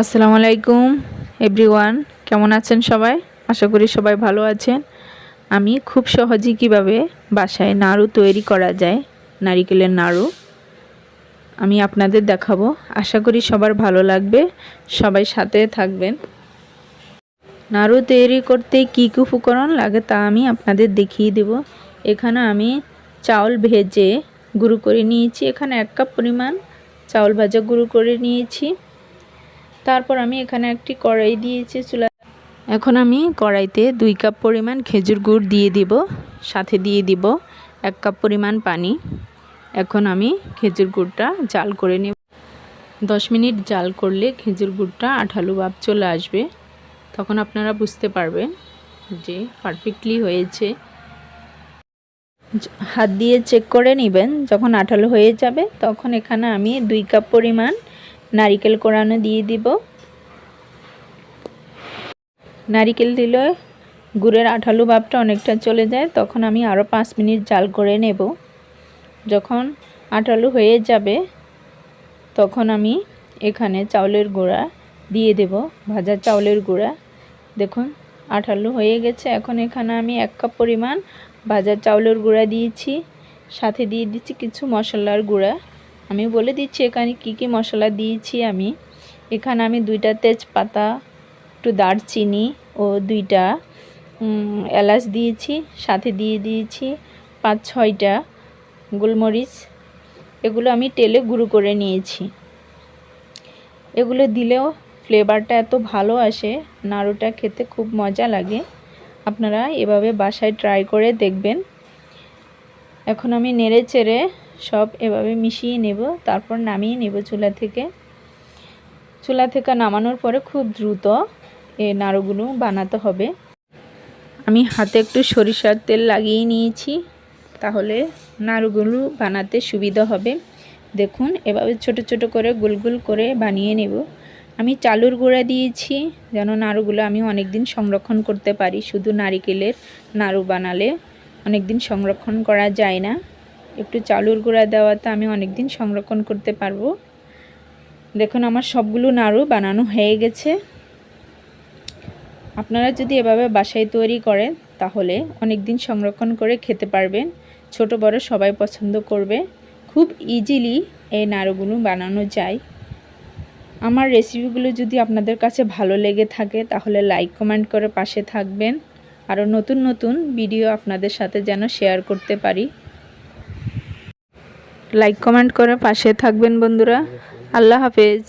আসসালামু আলাইকুম এভরিওয়ান কেমন আছেন সবাই? আশা করি সবাই ভালো আছেন। আমি খুব সহজেই কীভাবে বাসায় নাড়ু তৈরি করা যায়, নারিকেলের নাড়ু, আমি আপনাদের দেখাবো। আশা করি সবার ভালো লাগবে, সবাই সাথে থাকবেন। নাড়ু তৈরি করতে কী কী উপকরণ লাগে তা আমি আপনাদের দেখিয়ে দেব। এখানে আমি চাউল ভেজে গুঁড়ো করে নিয়েছি। এখানে এক কাপ পরিমাণ চাউল ভাজা গুঁড়ো করে নিয়েছি। তারপর আমি এখানে একটি কড়াই দিয়েছি চুলা এখন আমি কড়াইতে দুই কাপ পরিমাণ খেজুর গুড় দিয়ে দিব, সাথে দিয়ে দিব এক কাপ পরিমাণ পানি। এখন আমি খেজুর গুড়টা জাল করে নেব। দশ মিনিট জাল করলে খেজুর গুড়টা আঠালো ভাব চলে আসবে। তখন আপনারা বুঝতে পারবেন যে পারফেক্টলি হয়েছে। হাত দিয়ে চেক করে নেবেন, যখন আঠালো হয়ে যাবে, তখন এখানে আমি দুই কাপ পরিমাণ নারিকেল কোড়ানো দিয়ে দিব। নারিকেল দিলে গুড়ের আঠালো ভাবটা অনেকটা চলে যায়, তখন আমি আরও পাঁচ মিনিট জাল করে নেব। যখন আঠালো হয়ে যাবে, তখন আমি এখানে চাউলের গুঁড়া দিয়ে দেব, ভাজা চাউলের গুঁড়া। দেখুন, আঠালো হয়ে গেছে। এখন এখানে আমি এক কাপ পরিমাণ ভাজা চাউলের গুঁড়া দিয়েছি। সাথে দিয়ে দিচ্ছি কিছু মশলার গুঁড়া। আমি বলে দিচ্ছি, এখানে কি কি মশলা দিয়েছি আমি। এখানে আমি দুইটা তেজপাতা, একটু দারচিনি ও দুইটা এলাচ দিয়েছি, সাথে দিয়ে দিয়েছি পাঁচ ছয়টা গোলমরিচ। এগুলো আমি তেলে গুঁড়ো করে নিয়েছি। এগুলো দিলেও ফ্লেভারটা এত ভালো আসে, নাড়ুটা খেতে খুব মজা লাগে। আপনারা এভাবে বাসায় ট্রাই করে দেখবেন। এখন আমি নেড়ে চেড়ে সব এভাবে মিশিয়ে নেব, তারপর নামিয়ে নেব চুলা থেকে। চুলা থেকে নামানোর পরে খুব দ্রুত এ নাড়ুগুলো বানাতে হবে। আমি হাতে একটু সরিষার তেল লাগিয়ে নিয়েছি, তাহলে নাড়ুগুলো বানাতে সুবিধা হবে। দেখুন, এভাবে ছোট ছোট করে গোল গোল করে বানিয়ে নেব। আমি চালুর গুঁড়া দিয়েছি, যেন নাড়ুগুলো আমি অনেক দিন সংরক্ষণ করতে পারি। শুধু নারিকেলের নাড়ু বানালে অনেক দিন সংরক্ষণ করা যায় না। একটু চালুর গুঁড়া দেওয়াতে আমি অনেক দিন সংরক্ষণ করতে পারব। দেখুন, আমার সবগুলো নাড়ু বানানো হয়ে গেছে। আপনারা যদি এভাবে বাসায় তৈরি করেন, তাহলে অনেক দিন সংরক্ষণ করে খেতে পারবেন। ছোট, বড় সবাই পছন্দ করবে। খুব ইজিলি এই নাড়ুগুলো বানানো যায়। আমার রেসিপিগুলো যদি আপনাদের কাছে ভালো লেগে থাকে, তাহলে লাইক কমেন্ট করে পাশে থাকবেন। আরও নতুন নতুন ভিডিও আপনাদের সাথে যেন শেয়ার করতে পারি। লাইক কমেন্ট করে পাশে থাকবেন বন্ধুরা। আল্লাহ হাফেজ।